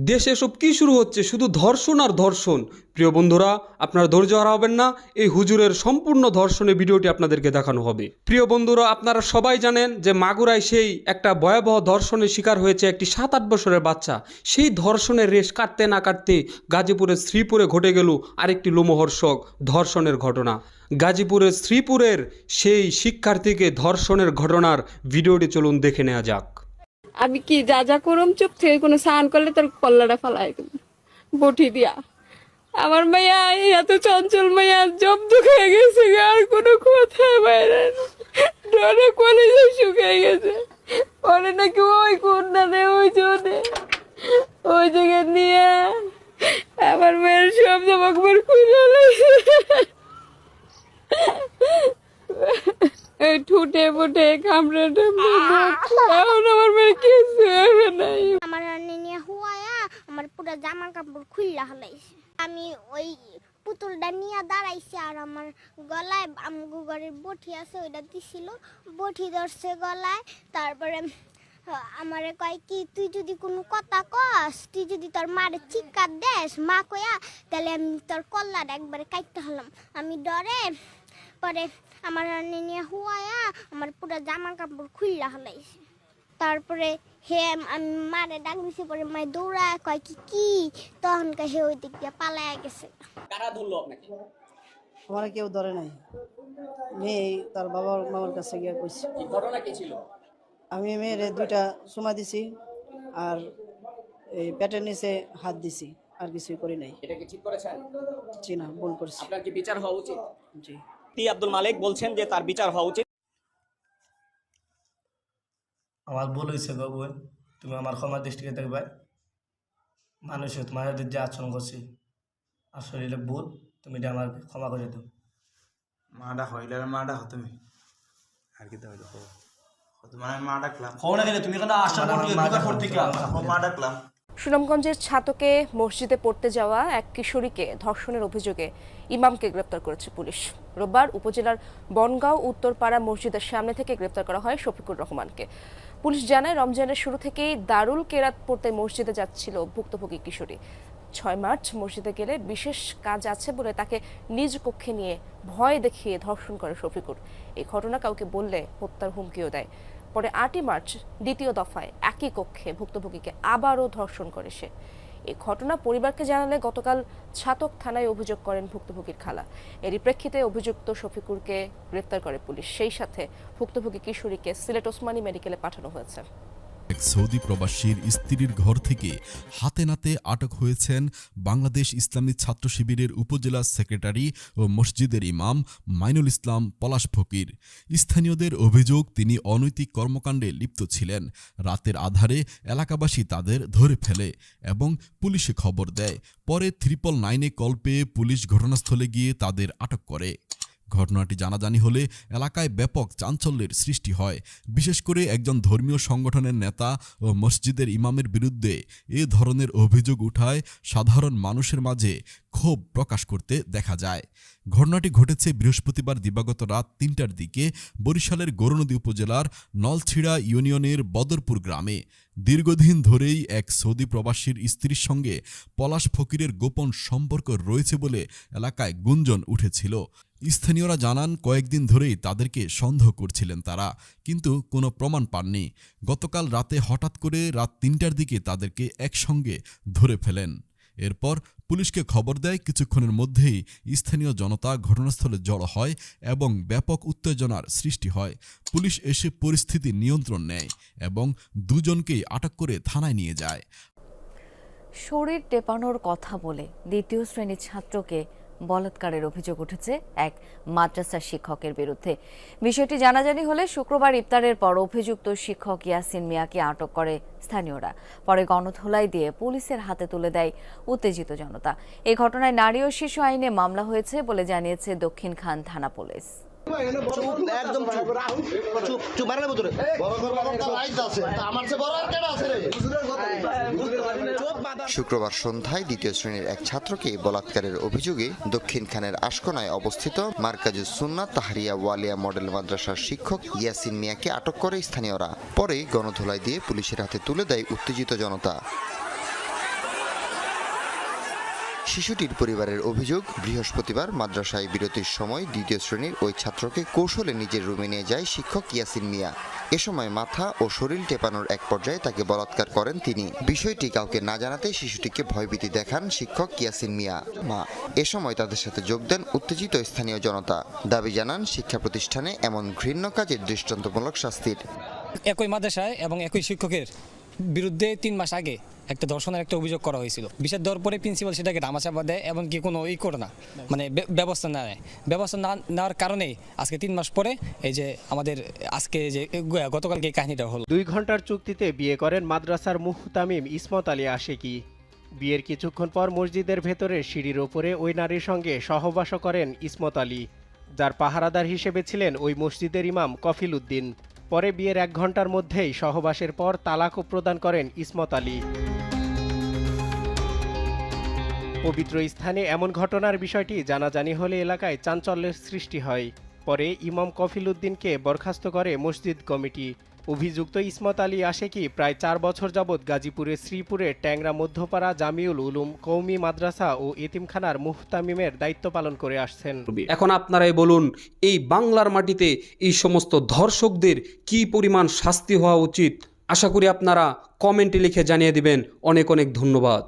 দেশে এসব কি শুরু হচ্ছে? শুধু ধর্ষণ আর ধর্ষণ। প্রিয় বন্ধুরা, আপনারা ধৈর্য হারাবেন না, এই হুজুরের সম্পূর্ণ ধর্ষণের ভিডিওটি আপনাদেরকে দেখানো হবে। প্রিয় বন্ধুরা, আপনারা সবাই জানেন যে মাগুরায় সেই একটা ভয়াবহ ধর্ষণের শিকার হয়েছে একটি সাত আট বছরের বাচ্চা। সেই ধর্ষণের রেশ কাটতে না কাটতে গাজীপুরের শ্রীপুরে ঘটে গেল আরেকটি লোমহর্ষক ধর্ষণের ঘটনা। গাজীপুরের শ্রীপুরের সেই শিক্ষার্থীকে ধর্ষণের ঘটনার ভিডিওটি চলুন দেখে নেওয়া যাক। আমি কি যা যা করম, চুপ থেকে কোনো স্নান করলে তোর কল্লাটা ফালাই বটি দিয়া। আমার মাইয়া এত চঞ্চল মাইয়া জব্দ হয়ে গেছে আর কোনো কথা বাইরে। ডরে কলেজে শুকিয়ে গেছে। পরে নাকি ওই কন্যানে ওই জনে। ওই জায়গায় নিয়ে আমার মেয়ের সব জামাক বের খুলে এই ঠুটে ফুটে কামড়ে এখন আমার মেয়ে কিছু হবে নাই আমার রান্নে নিয়ে হুয়ায়া আমার পুরো জামা কাপড় খুললা হলাইছে আমি ওই পুতুলটা নিয়ে দাঁড়াইছি আর আমার গলায় আমগু ঘরের বটি আছে ওইটা দিছিল। বটি ধরছে গলায় তারপরে আমারে কয় কি তুই যদি কোনো কথা কস তুই যদি তোর মারে চিৎকার দেস মা কয়া তাহলে আমি তোর কল্লার একবারে কাটতে হলাম। আমি ডরে পরে আমার রান্নে নিয়ে হুয়ায়া আমার পুরো জামা কাপড় খুললা হলাইছে তারপরে হে আমি মারে ডাক দিছি পরে মায় দৌড়ায় কয় কি কি? তখন কে হে ওই দিক দিয়ে পালায় গেছে। আমার কেউ ধরে নাই। মেয়ে তার বাবার মামার কাছে গিয়ে কইছে। ঘটনা কি ছিল? আমি মেয়েরে দুইটা চুমা দিছি আর এই পেটের নিচে হাত দিছি আর কিছুই করি নাই। এটা কি ঠিক করেছেন? জি না ভুল করছি। আপনার কি বিচার হওয়া উচিত? জি। টি আব্দুল মালিক বলছেন যে তার বিচার হওয়া উচিত। আমার ভুল হয়েছে গো বই তুমি আমার ক্ষমা দৃষ্টিকে দেখবে। মানুষে তোমার যে আচরণ করছি আর শরীরে ভুল তুমি এটা আমার ক্ষমা করে দাও। মাডা হইলে মাডা হতো মি আর কি দাও তোমার আমি মা ডাকলাম খবর না গেলে তুমি কেন আশা করতে মা ডাকলাম, সুনামগঞ্জের ছাতকে মসজিদে পড়তে যাওয়া এক কিশোরীকে ধর্ষণের অভিযোগে ইমামকে গ্রেপ্তার করেছে পুলিশ। রোববার উপজেলার বনগাঁও উত্তরপাড়া মসজিদের সামনে থেকে গ্রেপ্তার করা হয় শফিকুর রহমানকে। পুলিশ জানায়, রমজানের শুরু থেকেই দারুল কেরাত পড়তে মসজিদে যাচ্ছিল ভুক্তভোগী কিশোরী। ছয় মার্চ মসজিদে গেলে বিশেষ কাজ আছে বলে তাকে নিজ কক্ষে নিয়ে ভয় দেখিয়ে ধর্ষণ করে শফিকুর। এই ঘটনা কাউকে বললে হত্যার হুমকিও দেয়। পরে আটই মার্চ দ্বিতীয় দফায় একই কক্ষে ভুক্তভোগীকে আবারও ধর্ষণ করে সে। এই ঘটনা পরিবারকে জানালে গতকাল ছাতক থানায় অভিযোগ করেন ভুক্তভোগীর খালা। এরই প্রেক্ষিতে অভিযুক্ত শফিকুরকে গ্রেপ্তার করে পুলিশ। সেই সাথে ভুক্তভোগী কিশোরীকে সিলেট ওসমানী মেডিকেলে পাঠানো হয়েছে। এক সৌদি প্রবাসীর স্ত্রীর ঘর থেকে হাতে নাতে আটক হয়েছেন বাংলাদেশ ইসলামী ছাত্র শিবিরের উপজেলা সেক্রেটারি ও মসজিদের ইমাম মাইনুল ইসলাম পলাশ ফকির। স্থানীয়দের অভিযোগ, তিনি অনৈতিক কর্মকাণ্ডে লিপ্ত ছিলেন। রাতের আধারে এলাকাবাসী তাদের ধরে ফেলে এবং পুলিশে খবর দেয়। পরে ত্রিপল নাইনে কল পেয়ে পুলিশ ঘটনাস্থলে গিয়ে তাদের আটক করে। ঘটনাটি জানাজানি হলে এলাকায় ব্যাপক চাঞ্চল্যের সৃষ্টি হয়। বিশেষ করে একজন ধর্মীয় সংগঠনের নেতা ও মসজিদের ইমামের বিরুদ্ধে এ ধরনের অভিযোগ উঠায় সাধারণ মানুষের মাঝে ক্ষোভ প্রকাশ করতে দেখা যায়। ঘটনাটি ঘটেছে বৃহস্পতিবার দিবাগত রাত তিনটার দিকে বরিশালের গৌরনদী উপজেলার নলছিড়া ইউনিয়নের বদরপুর গ্রামে। দীর্ঘদিন ধরেই এক সৌদি প্রবাসীর স্ত্রীর সঙ্গে পলাশ ফকিরের গোপন সম্পর্ক রয়েছে বলে এলাকায় গুঞ্জন উঠেছিল। স্থানীয়রা জানান, কয়েকদিন ধরেই তাদেরকে সন্দেহ করছিলেন তারা, কিন্তু কোনো প্রমাণ পাননি। গতকাল রাতে হঠাৎ করে রাত তিনটার দিকে তাদেরকে একসঙ্গে ধরে ফেলেন। এরপর পুলিশকে খবর দেয়, কিছুক্ষণের মধ্যেই স্থানীয় জনতা ঘটনাস্থলে জড়ো হয় এবং ব্যাপক উত্তেজনার সৃষ্টি হয়। পুলিশ এসে পরিস্থিতি নিয়ন্ত্রণ নেয় এবং দুজনকেই আটক করে থানায় নিয়ে যায়। শরীর টেপানোর কথা বলে দ্বিতীয় শ্রেণির ছাত্রকে বলাৎকারের অভিযোগ উঠেছে এক মাদ্রাসা শিক্ষকের বিরুদ্ধে। বিষয়টি জানাজানি হলে শুক্রবার ইফতারের পর অভিযুক্ত শিক্ষক ইয়াসিন মিয়াকে আটক করে স্থানীয়রা। পরে গণধোলাই দিয়ে পুলিশের হাতে তুলে দেয় উত্তেজিত জনতা। এ ঘটনায় নারী ও শিশু আইনে মামলা হয়েছে বলে জানিয়েছে দক্ষিণ খান থানা পুলিশ। শুক্রবার সন্ধ্যায় দ্বিতীয় শ্রেণির এক ছাত্রকে বলাৎকারের অভিযোগে দক্ষিণ খানের আশকোনায় অবস্থিত মার্কাজুস সুন্নাত তাহারিয়া ওয়ালিয়া মডেল মাদ্রাসার শিক্ষক ইয়াসিন মিয়াকে আটক করে স্থানীয়রা। পরে গণধোলাই দিয়ে পুলিশের হাতে তুলে দেয় উত্তেজিত জনতা শিশুটির পরিবারের অভিযোগ, বৃহস্পতিবার মাদ্রাসায় বিরতির সময় দ্বিতীয় শ্রেণির ওই ছাত্রকে কৌশলে নিজের রুমে নিয়ে যায় শিক্ষক ইয়াসিন মিয়া। এ সময় মাথা ও শরীর টেপানোর এক পর্যায়ে তাকে বলাৎকার করেন তিনি। বিষয়টি কাউকে না জানাতে শিশুটিকে ভয়ভীতি দেখান শিক্ষক ইয়াসিন মিয়া। মা, এ সময় তাদের সাথে যোগ দেন উত্তেজিত স্থানীয় জনতা। দাবি জানান, শিক্ষা প্রতিষ্ঠানে এমন ঘৃণ্য কাজের দৃষ্টান্তমূলক শাস্তির। একই মাদ্রাসায় এবং একই শিক্ষকের বিরুদ্ধে তিন মাস আগে একটা ধর্ষণের একটা অভিযোগ করা হয়েছিল। বিষয় দেওয়ার পরে প্রিন্সিপাল সেটাকে ধামাচাপা দেয় এবং কি কোনো ই করে না মানে ব্যবস্থা না নেয়। ব্যবস্থা না নেওয়ার কারণেই আজকে তিন মাস পরে এই যে আমাদের আজকে যে গতকালকে কাহিনীটা হলো। দুই ঘণ্টার চুক্তিতে বিয়ে করেন মাদ্রাসার মুহতামিম ইসমত আলী আশেকি। বিয়ের কিছুক্ষণ পর মসজিদের ভেতরে সিঁড়ির ওপরে ওই নারীর সঙ্গে সহবাস করেন ইসমত আলী, যার পাহারাদার হিসেবে ছিলেন ওই মসজিদের ইমাম কফিল উদ্দিন। পরে বিয়ের এক ঘণ্টার মধ্যেই সহবাসের পর তালাকও প্রদান করেন ইসমত আলী। পবিত্র স্থানে এমন ঘটনার বিষয়টি জানাজানি হলে এলাকায় চাঞ্চল্যের সৃষ্টি হয়। পরে ইমাম কফিল উদ্দিনকে বরখাস্ত করে মসজিদ কমিটি। অভিযুক্ত ইসমত আলী আশেকি প্রায় চার বছর যাবৎ গাজীপুরের শ্রীপুরে ট্যাংরা মধ্যপাড়া জামিউল উলুম কৌমি মাদ্রাসা ও এতিমখানার মুহতামিমের দায়িত্ব পালন করে আসছেন। এখন আপনারাই বলুন, এই বাংলার মাটিতে এই সমস্ত ধর্ষকদের কি পরিমাণ শাস্তি হওয়া উচিত? আশা করি আপনারা কমেন্টে লিখে জানিয়ে দিবেন। অনেক অনেক ধন্যবাদ।